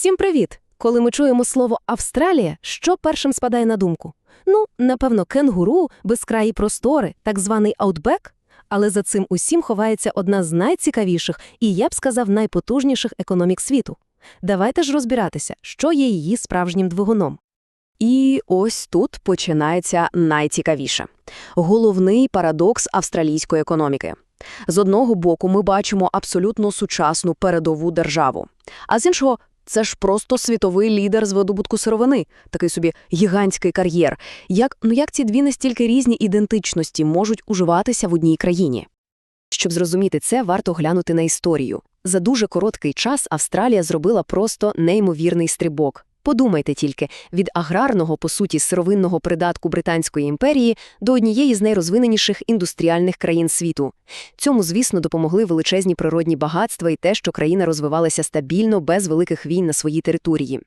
Всім привіт! Коли ми чуємо слово Австралія, що першим спадає на думку? Ну, напевно, кенгуру, безкраї простори, так званий аутбек. Але за цим усім ховається одна з найцікавіших і, я б сказав, найпотужніших економік світу. Давайте ж розбиратися, що є її справжнім двигуном. І ось тут починається найцікавіше – головний парадокс австралійської економіки. З одного боку ми бачимо абсолютно сучасну передову державу, а з іншого – це ж просто світовий лідер з видобутку сировини, такий собі гігантський кар'єр. Як, ну як ці дві настільки різні ідентичності можуть уживатися в одній країні? Щоб зрозуміти це, варто глянути на історію. За дуже короткий час Австралія зробила просто неймовірний стрибок. Подумайте тільки, від аграрного, по суті, сировинного придатку Британської імперії до однієї з найрозвиненіших індустріальних країн світу. Цьому, звісно, допомогли величезні природні багатства і те, що країна розвивалася стабільно, без великих війн на своїй території.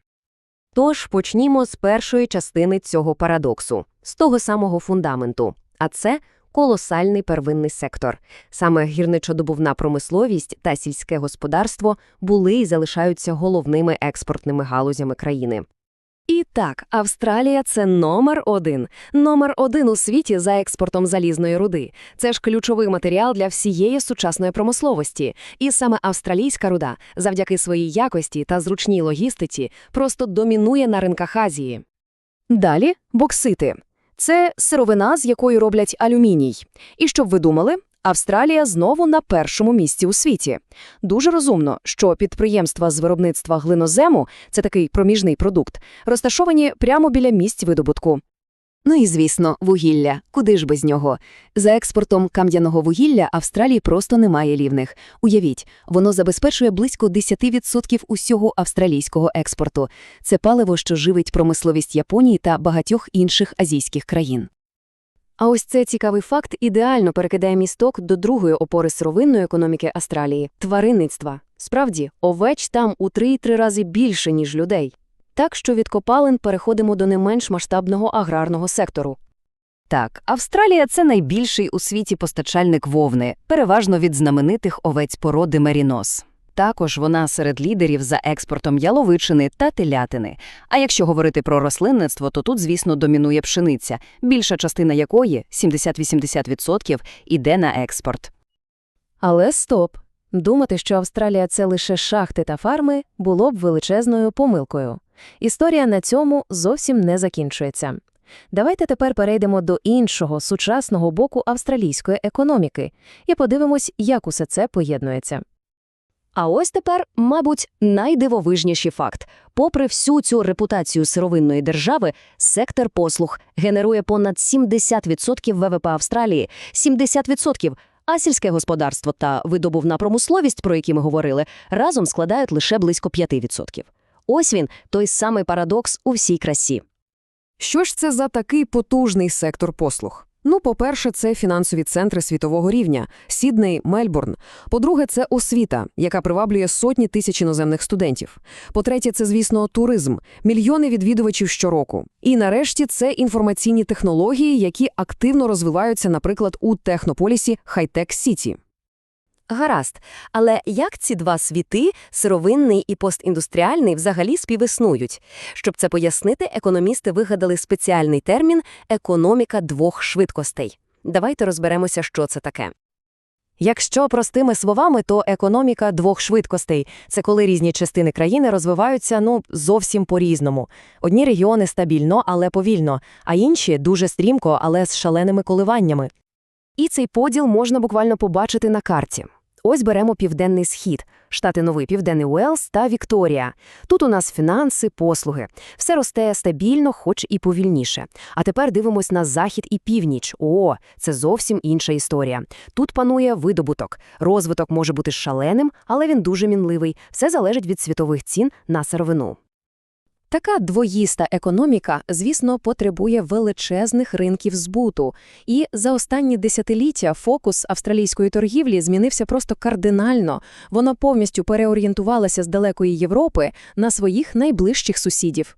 Тож почнімо з першої частини цього парадоксу, з того самого фундаменту. А це колосальний первинний сектор. Саме гірничодобувна промисловість та сільське господарство були і залишаються головними експортними галузями країни. І так, Австралія – це номер один. Номер один у світі за експортом залізної руди. Це ж ключовий матеріал для всієї сучасної промисловості. І саме австралійська руда, завдяки своїй якості та зручній логістиці, просто домінує на ринках Азії. Далі – боксити. Це сировина, з якої роблять алюміній. І щоб ви думали, Австралія знову на першому місці у світі. Дуже розумно, що підприємства з виробництва глинозему – це такий проміжний продукт, розташовані прямо біля місць видобутку. Ну і, звісно, вугілля. Куди ж без нього? За експортом кам'яного вугілля Австралії просто немає рівних. Уявіть, воно забезпечує близько 10% усього австралійського експорту. Це паливо, що живить промисловість Японії та багатьох інших азійських країн. А ось це цікавий факт ідеально перекидає місток до другої опори сировинної економіки Австралії – тваринництва. Справді, овеч там у 3-3 рази більше, ніж людей. Так що від копалин переходимо до не менш масштабного аграрного сектору. Так, Австралія – це найбільший у світі постачальник вовни, переважно від знаменитих овець породи Мерінос. Також вона серед лідерів за експортом яловичини та телятини. А якщо говорити про рослинництво, то тут, звісно, домінує пшениця, більша частина якої, 70-80%, іде на експорт. Але стоп! Думати, що Австралія – це лише шахти та фарми, було б величезною помилкою. Історія на цьому зовсім не закінчується. Давайте тепер перейдемо до іншого, сучасного боку австралійської економіки і подивимось, як усе це поєднується. А ось тепер, мабуть, найдивовижніший факт. Попри всю цю репутацію сировинної держави, сектор послуг генерує понад 70% ВВП Австралії, 70%, а сільське господарство та видобувна промисловість, про які ми говорили, разом складають лише близько 5%. Ось він, той самий парадокс у всій красі. Що ж це за такий потужний сектор послуг? Ну, по-перше, це фінансові центри світового рівня – Сідней, Мельбурн. По-друге, це освіта, яка приваблює сотні тисяч іноземних студентів. По-третє, це, звісно, туризм – мільйони відвідувачів щороку. І нарешті це інформаційні технології, які активно розвиваються, наприклад, у технополісі Хайтек Сіті. Гаразд. Але як ці два світи, сировинний і постіндустріальний, взагалі співіснують? Щоб це пояснити, економісти вигадали спеціальний термін «економіка двох швидкостей». Давайте розберемося, що це таке. Якщо простими словами, то економіка двох швидкостей – це коли різні частини країни розвиваються ну, зовсім по-різному. Одні регіони стабільно, але повільно, а інші – дуже стрімко, але з шаленими коливаннями. І цей поділ можна буквально побачити на карті. Ось беремо Південний Схід, штати Новий Південний Уелс та Вікторія. Тут у нас фінанси, послуги. Все росте стабільно, хоч і повільніше. А тепер дивимось на захід і північ. О, це зовсім інша історія. Тут панує видобуток. Розвиток може бути шаленим, але він дуже мінливий. Все залежить від світових цін на сировину. Така двоїста економіка, звісно, потребує величезних ринків збуту. І за останні десятиліття фокус австралійської торгівлі змінився просто кардинально. Вона повністю переорієнтувалася з далекої Європи на своїх найближчих сусідів.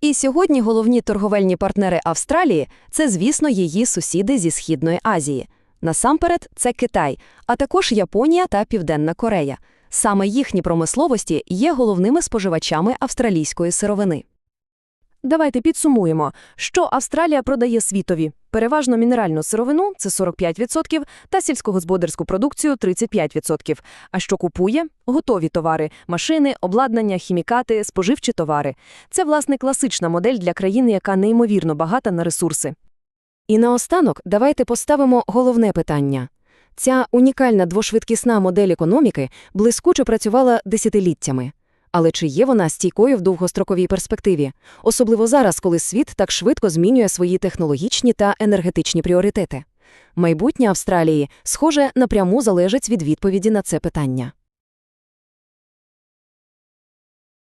І сьогодні головні торговельні партнери Австралії це, звісно, її сусіди зі Східної Азії. Насамперед, це Китай, а також Японія та Південна Корея. Саме їхні промисловості є головними споживачами австралійської сировини. Давайте підсумуємо, що Австралія продає світові. Переважно мінеральну сировину – це 45%, та сільськогосподарську продукцію – 35%. А що купує? Готові товари – машини, обладнання, хімікати, споживчі товари. Це, власне, класична модель для країни, яка неймовірно багата на ресурси. І наостанок давайте поставимо головне питання. Ця унікальна двошвидкісна модель економіки блискуче працювала десятиліттями. Але чи є вона стійкою в довгостроковій перспективі? Особливо зараз, коли світ так швидко змінює свої технологічні та енергетичні пріоритети. Майбутнє Австралії, схоже, напряму залежить від відповіді на це питання.